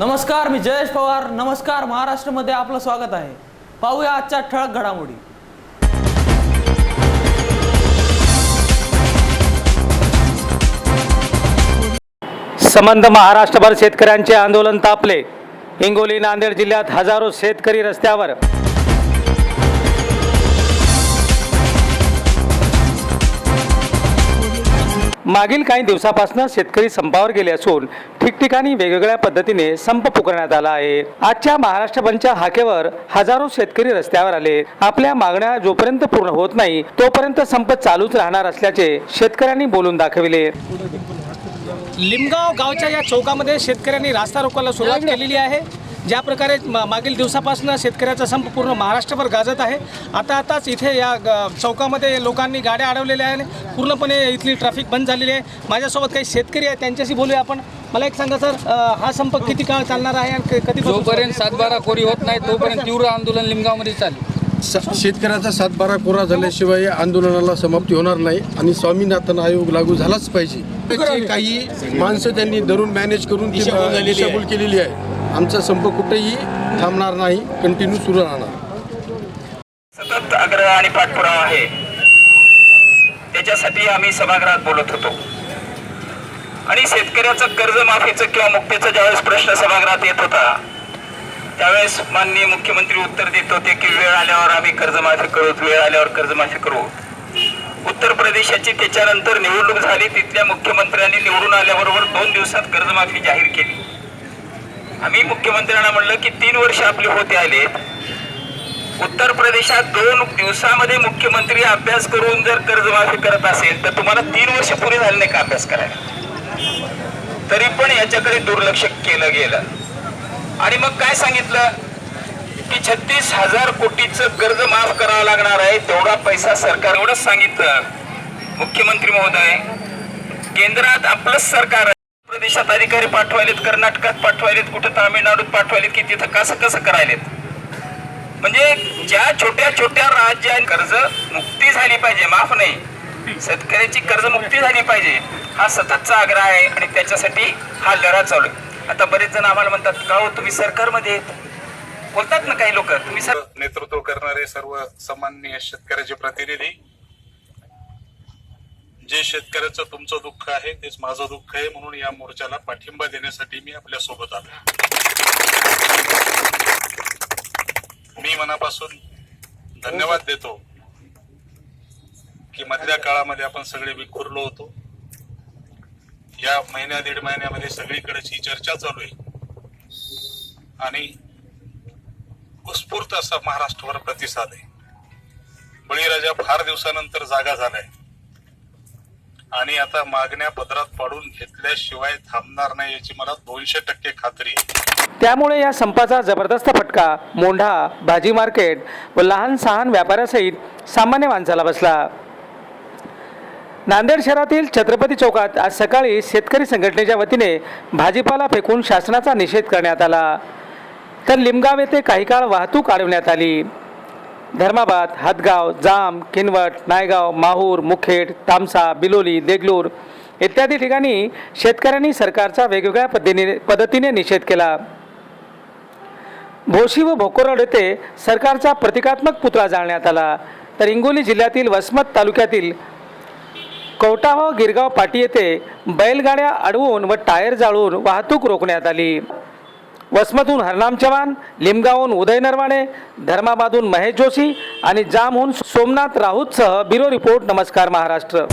नमस्कार मी जयेश पवार. नमस्कार महाराष्ट्रामध्ये आपलं स्वागत आहे. पाहूया आजच्या ठळक घडामोडी. संबंध महाराष्ट्रभर शेतकऱ्यांचे आंदोलन तापले. हिंगोली नांदेड जिल्ह्यात हजारो शेतकरी रस्त्यावर मागील काही दिवसापासून शेतकरी संपावर गेले असून ठिकठिकाणी वेगवेगळ्या पद्धतीने संप पुकारण्यात आला आहे. आजच्या महाराष्ट्र बंदच्या हाकेवर हजारो शेतकरी रस्त्यावर आले. आपल्या मागण्या जोपर्यंत पूर्ण होत नाही तोपर्यंत संप चालूच राहणार असल्याचे शेतकऱ्यांनी बोलून दाखविले. लिमगाव गावच्या या चौकामध्ये शेतकऱ्यांनी रास्ता रोकायला सुरुवात केलेली आहे. ज्या प्रकारे म- मागील दिवसापासून शेतकऱ्याचा संप पूर्ण महाराष्ट्रभर गाजत आहे. आता आताच इथे या ग- चौकामध्ये लोकांनी गाड्या अडवलेल्या आहे पूर्णपणे इथली ट्रॅफिक बंद झालेली आहे. माझ्यासोबत काही शेतकरी आहेत त्यांच्याशी बोलूया आपण. मला एक सांगा सर हा संप किती काळ चालणार आहे आणि क- कधी जोपर्यंत सातबारा कोरी होत नाही तोपर्यंत तीव्र आंदोलन लिमगावमध्ये चालू स- शेतकऱ्याचा सातबारा कोरा झाल्याशिवाय या आंदोलनाला समाप्ती होणार नाही आणि स्वामीनाथन आयोग लागू झालाच पाहिजे. काही माणसं त्यांनी धरून मॅनेज करून ती दिशाभूल केलेली आहे. आमचा संप कुठेही थांबणार नाही कंटिन्यू सुरू राहणार. सतत आग्रह आणि पाठपुरावा आहे. त्याच्यासाठी आम्ही सभागृहात बोलत होतो. आणि शेतकऱ्याचं कर्जमाफीचं किंवा मुक्तीचा ज्यावेळेस प्रश्न सभागृहात येत होता त्यावेळेस माननीय मुख्यमंत्री उत्तर देत होते की वेळ आल्यावर आम्ही कर्जमाफी करू वेळ आल्यावर कर्जमाफी करू. उत्तर प्रदेशाची त्याच्यानंतर निवडणूक झाली तिथल्या मुख्यमंत्र्यांनी निवडून आल्याबरोबर दोन दिवसात कर्जमाफी जाहीर केली. आम्ही मुख्यमंत्र्यांना म्हणलं की तीन वर्ष आपले होते आलेत उत्तर प्रदेशात दोन दिवसामध्ये मुख्यमंत्री अभ्यास करून जर कर्जमाफी करत असेल तर तुम्हाला तीन वर्ष पुरे झाले नाही का अभ्यास करायला? तरी पण याच्याकडे दुर्लक्ष केलं गेलं. आणि मग काय सांगितलं? की छत्तीस हजार कोटीचं कर्ज माफ करावं लागणार आहे तेवढा पैसा सरकार एवढंच सांगितलं मुख्यमंत्री महोदय. केंद्रात आपलंच सरकार प्रदेशात अधिकारी पाठवायलेत कर्नाटकात पाठवायलेत कुठं तामिळनाडूत पाठवायलेत की तिथं कसं कसं करायलेत? म्हणजे ज्या छोट्या छोट्या राज्यात कर्ज मुक्ती झाली पाहिजे माफ नाही. शेतकऱ्याची कर्ज मुक्ती झाली पाहिजे हा सततचा आग्रह आहे आणि त्याच्यासाठी हा लढा चालू आहे. आता बरेच जण आम्हाला म्हणतात का हो तुम्ही सरकारमध्ये बोलतात ना काही लोक तुम्ही सर नेतृत्व करणारे सर्व सामान्य शेतकऱ्याचे प्रतिनिधी जे शेतकऱ्याचं तुमचं दुःख आहे तेच माझं दुःख आहे म्हणून या मोर्चाला पाठिंबा देण्यासाठी मी आपल्यासोबत आलो मी मनापासून धन्यवाद देतो की मधल्या काळामध्ये आपण सगळे विखुरलो होतो. या महिन्या दीड महिन्यामध्ये सगळीकडेच ही चर्चा चालू आहे. आणि उत्स्फूर्त असा महाराष्ट्रावर प्रतिसाद आहे. बळीराजा फार दिवसानंतर जागा झालाय. आणि आता मागण्या पदरात पाडून घेतल्याशिवाय थांबणार नाही याची मला दोनशे टक्के खात्री आहे. त्यामुळे या संपाचा जबरदस्त फटका मोंढा भाजी मार्केट व लहान सहान व्यापाऱ्यासहित सामान्य माणसाला बसला. नांदेड शहरातील छत्रपती चौकात आज सकाळी शेतकरी संघटनेच्या वतीने भाजीपाला फेकून शासनाचा निषेध करण्यात आला. तर लिमगाव येथे काही काळ वाहतूक अडवण्यात आली. धर्माबाद हातगाव जाम किनवट नायगाव माहूर मुखेड तामसा बिलोली देगलूर इत्यादी ठिकाणी शेतकऱ्यांनी सरकारचा वेगवेगळ्या पद्धतीने पद्धतीने निषेध केला. भोशी व भोकोरड येथे सरकारचा प्रतिकात्मक पुतळा जाळण्यात आला. तर हिंगोली जिल्ह्यातील वसमत तालुक्यातील कवटाह गिरगाव पाटी येथे बैलगाड्या अडवून व टायर जाळून वाहतूक रोखण्यात आली. वसमतहून हरनाम चव्हाण लिमगावहून उदय नरवाणे धर्माबादहून महेश जोशी आणि जामहून सोमनाथ राऊतसह ब्युरो रिपोर्ट नमस्कार महाराष्ट्र.